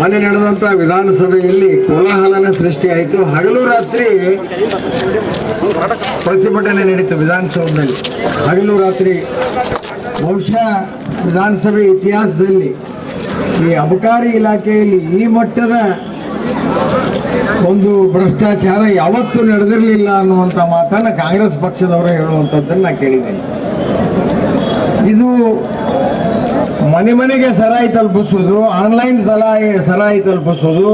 ಮನೆ ನಡೆದಂಥ ವಿಧಾನಸಭೆಯಲ್ಲಿ ಕೋಲಾಹಲನ ಸೃಷ್ಟಿಯಾಯಿತು ಹಗಲು ರಾತ್ರಿ ಪ್ರತಿಭಟನೆ ನಡೀತು ವಿಧಾನಸೌಧದಲ್ಲಿ. ಹಗಲು ರಾತ್ರಿ ಬಹುಶಃ ವಿಧಾನಸಭೆ ಇತಿಹಾಸದಲ್ಲಿ ಈ ಅಬಕಾರಿ ಇಲಾಖೆಯಲ್ಲಿ ಈ ಮಟ್ಟದ ಒಂದು ಭ್ರಷ್ಟಾಚಾರ ಯಾವತ್ತೂ ನಡೆದಿರಲಿಲ್ಲ ಅನ್ನುವಂಥ ಮಾತನ್ನು ಕಾಂಗ್ರೆಸ್ ಪಕ್ಷದವರು ಹೇಳುವಂಥದ್ದನ್ನು ನಾನು ಕೇಳಿದ್ದೇನೆ. ಇದು ಮನೆ ಮನೆಗೆ ಸರಾಯಿ ತಲುಪಿಸೋದು ಆನ್ಲೈನ್ ಸಲಹೆ ಸರಾಯಿ ತಲುಪಿಸೋದು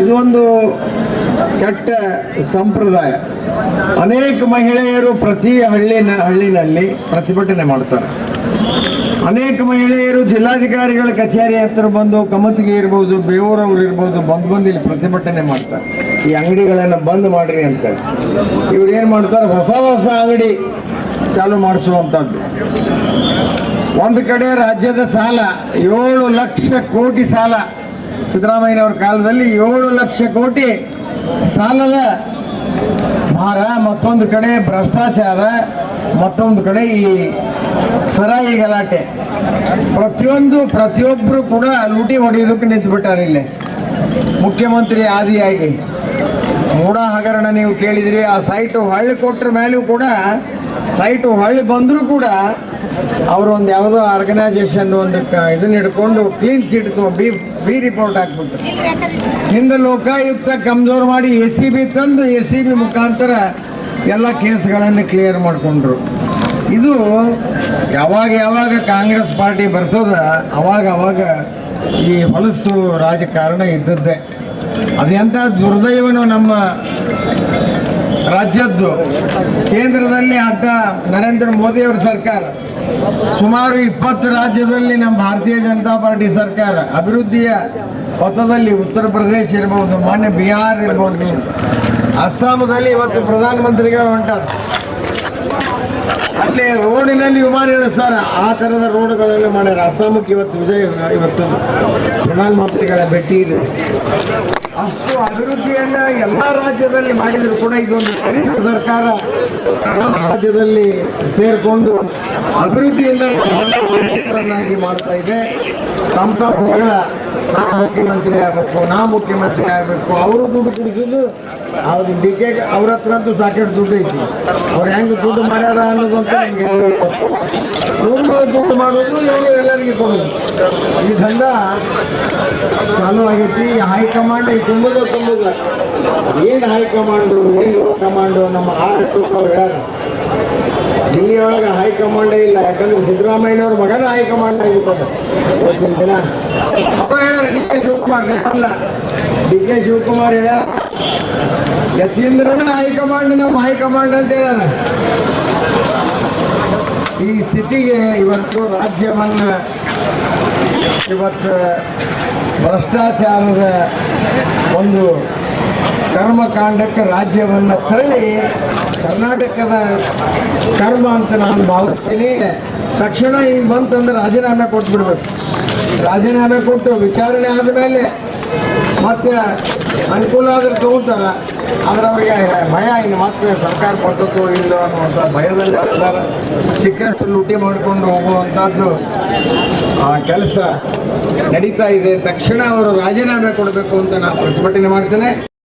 ಇದು ಒಂದು ಕೆಟ್ಟ ಸಂಪ್ರದಾಯ. ಅನೇಕ ಮಹಿಳೆಯರು ಪ್ರತಿ ಹಳ್ಳಿನ, ಹಳ್ಳಿನಲ್ಲಿ ಪ್ರತಿಭಟನೆ ಮಾಡ್ತಾರೆ. ಅನೇಕ ಮಹಿಳೆಯರು ಜಿಲ್ಲಾಧಿಕಾರಿಗಳ ಕಚೇರಿ ಹತ್ತಿರ ಬಂದು ಕಮತಿಗೆ ಇರ್ಬೋದು, ಬೇವೂರವ್ರು ಇರ್ಬೋದು, ಬಂದು ಬಂದು ಇಲ್ಲಿ ಪ್ರತಿಭಟನೆ ಮಾಡ್ತಾರೆ. ಈ ಅಂಗಡಿಗಳನ್ನು ಬಂದ್ ಮಾಡ್ರಿ ಅಂತ. ಇವ್ರು ಏನು ಮಾಡ್ತಾರೆ? ಹೊಸ ಹೊಸ ಅಂಗಡಿ ಚಾಲು ಮಾಡಿಸುವಂಥದ್ದು ಒಂದು ಕಡೆ ರಾಜ್ಯದ ಸಾಲ, ಏಳು ಲಕ್ಷ ಕೋಟಿ ಸಾಲ. ಸಿದ್ದರಾಮಯ್ಯನವ್ರ ಕಾಲದಲ್ಲಿ ಏಳು ಲಕ್ಷ ಕೋಟಿ ಸಾಲದ ಭಾರ, ಮತ್ತೊಂದು ಕಡೆ ಭ್ರಷ್ಟಾಚಾರ, ಮತ್ತೊಂದು ಕಡೆ ಈ ಸರಾಯಿ ಗಲಾಟೆ. ಪ್ರತಿಯೊಂದು ಪ್ರತಿಯೊಬ್ಬರು ಕೂಡ ಲೂಟಿ ಹೊಡೆಯೋದಕ್ಕೆ ನಿಂತುಬಿಟ್ಟಾರೆ ಇಲ್ಲಿ. ಮುಖ್ಯಮಂತ್ರಿ ಆದಿಯಾಗಿ. ಮೂಡ ಹಗರಣ ನೀವು ಕೇಳಿದಿರಿ, ಆ ಸೈಟು ಹಳ್ಳಿ ಕೊಟ್ಟರ ಮೇಲೂ ಕೂಡ ಸೈಟು ಹೊಳ್ಳಿ ಬಂದರೂ ಕೂಡ ಅವರು ಒಂದು ಯಾವುದೋ ಆರ್ಗನೈಸೇಷನ್ ಒಂದು ಇದನ್ನ ಹಿಡ್ಕೊಂಡು clean chit B B report ಹಾಕ್ಬಿಟ್ಟು ಹಿಂದೆ ಲೋಕಾಯುಕ್ತ ಕಮ್ಜೋರ್ ಮಾಡಿ ಎ ಸಿ ಬಿ ತಂದು ಎ ಸಿ ಬಿ ಮುಖಾಂತರ ಎಲ್ಲ ಕೇಸ್ಗಳನ್ನು ಕ್ಲಿಯರ್ ಮಾಡಿಕೊಂಡ್ರು. ಇದು ಯಾವಾಗ ಯಾವಾಗ ಕಾಂಗ್ರೆಸ್ ಪಾರ್ಟಿ ಬರ್ತದ, ಅವಾಗ ಅವಾಗ ಈ ಹೊಲಸು ರಾಜಕಾರಣ ಇದ್ದದ್ದೇ. ಅದೆಂಥ ದುರ್ದೈವನು ನಮ್ಮ ರಾಜ್ಯದ್ದು ಕೇಂದ್ರದಲ್ಲಿ ಆದ ನರೇಂದ್ರ ಮೋದಿಯವರ ಸರ್ಕಾರ. ಸುಮಾರು ಇಪ್ಪತ್ತು ರಾಜ್ಯದಲ್ಲಿ ನಮ್ಮ ಭಾರತೀಯ ಜನತಾ ಪಾರ್ಟಿ ಸರ್ಕಾರ. ಅಭಿವೃದ್ಧಿಯ ಪಥದಲ್ಲಿ ಉತ್ತರ ಪ್ರದೇಶ ಇರ್ಬೋದು, ಮಾನ್ಯ ಬಿಹಾರ್ ಇರ್ಬೋದು. ಅಸ್ಸಾಮದಲ್ಲಿ ಇವತ್ತು ಪ್ರಧಾನಮಂತ್ರಿಗಳು ಹೊಂಟಾರೆ. ಅಲ್ಲಿ ರೋಡಿನಲ್ಲಿ ವಿಮಾನ ಇಳಿಸ್ತಾರೆ ಆ ಥರದ ರೋಡ್ಗಳನ್ನು ಮಾಡ್ಯಾರ. ಅಸ್ಸಾಮಕ್ಕೆ ಇವತ್ತು ವಿಜಯ ಇವತ್ತು ಪ್ರಧಾನಮಂತ್ರಿಗಳ ಭೇಟಿ ಇದೆ. ಅಷ್ಟು ಅಭಿವೃದ್ಧಿಯನ್ನ ಎಲ್ಲ ರಾಜ್ಯದಲ್ಲಿ ಮಾಡಿದರೂ ಕೂಡ ಇದೊಂದು ಕೇಂದ್ರ ಸರ್ಕಾರ. ರಾಜ್ಯದಲ್ಲಿ ಸೇರಿಕೊಂಡು ಅಭಿವೃದ್ಧಿಯಿಂದ ಮಾಡ್ತಾ ಇದೆ. ತಮ್ಮ ತಮ್ಮ ಮಗಳ ನಾ ಮುಖ್ಯಮಂತ್ರಿ ಆಗಬೇಕು ನಾ ಮುಖ್ಯಮಂತ್ರಿ ಆಗಬೇಕು, ಅವರು ದುಡ್ಡು ಕುಡಿಸೋದು ಅದು ಡಿ ಕೆ ಅವ್ರ ಹತ್ರ ಅಂತೂ ಸಾಕೆಟ್ ದುಡ್ಡು ಐತಿ. ಅವ್ರು ಹೆಂಗೆ ದುಡ್ಡು ಮಾಡ್ಯಾರ ಅನ್ನೋದಂತೂ ನಮಗೆ ದುಡ್ಡು ಮಾಡೋದು, ಇವರು ಎಲ್ಲರಿಗೂ ಕೊಡೋದು. ಈ ದಂಡ ಚಾಲು ಆಗೈತಿ ಹೈಕಮಾಂಡ್, ಈ ತುಂಬುದು ತುಂಬುದು ಏನು ಹೈಕಮಾಂಡು, ಏನು ಕಮಾಂಡು ನಮ್ಮ ಆರ್ ಅವ್ರು ಹೇಳ್ಯಾರ ದಿಲ್ಲಿ ಒಳಗೆ ಹೈಕಮಾಂಡೇ ಇಲ್ಲ. ಯಾಕಂದ್ರೆ ಸಿದ್ದರಾಮಯ್ಯನವ್ರ ಮಗನ ಹೈಕಮಾಂಡ್ ಆಗಿರ್ತಾರೆ. ಇವತ್ತಿನ ಶಿವಕುಮಾರ್ ಅಲ್ಲ ಡಿ ಕೆ ಶಿವಕುಮಾರ್ ಹೇಳ, ಯತೀಂದ್ರನ ಹೈಕಮಾಂಡ್, ನಮ್ಮ ಹೈಕಮಾಂಡ್ ಅಂತ ಹೇಳ ಈ ಸ್ಥಿತಿಗೆ ಇವತ್ತು ರಾಜ್ಯವನ್ನು ಇವತ್ತು ಭ್ರಷ್ಟಾಚಾರದ ಒಂದು ಕರ್ಮಕಾಂಡಕ್ಕೆ ರಾಜ್ಯವನ್ನು ತಳ್ಳಿ ಕರ್ನಾಟಕದ ಕರ್ಮ ಅಂತ ನಾನು ಭಾವಿಸ್ತೀನಿ. ತಕ್ಷಣ ಈಗ ಬಂತಂದ್ರೆ ರಾಜೀನಾಮೆ ಕೊಟ್ಬಿಡ್ಬೇಕು. ರಾಜೀನಾಮೆ ಕೊಟ್ಟು ವಿಚಾರಣೆ ಆದಮೇಲೆ ಮತ್ತೆ ಅನುಕೂಲ ಆದ್ರೆ ತಗೊಂತಾರೆ. ಆದ್ರೆ ಅವರಿಗೆ ಭಯ ಇನ್ನು ಮತ್ತೆ ಸರ್ಕಾರ ಬರ್ತದೋ ಇಲ್ಲೋ ಅನ್ನುವಂಥ ಭಯದಲ್ಲಿ ಹಾಕ್ತಾರೆ ಸಿಕ್ಕಷ್ಟು ಲೂಟಿ ಮಾಡಿಕೊಂಡು ಹೋಗುವಂಥದ್ದು ಆ ಕೆಲಸ ನಡೀತಾ ಇದೆ. ತಕ್ಷಣ ಅವರು ರಾಜೀನಾಮೆ ಕೊಡಬೇಕು ಅಂತ ನಾನು ಪ್ರತಿಭಟನೆ ಮಾಡ್ತೇನೆ.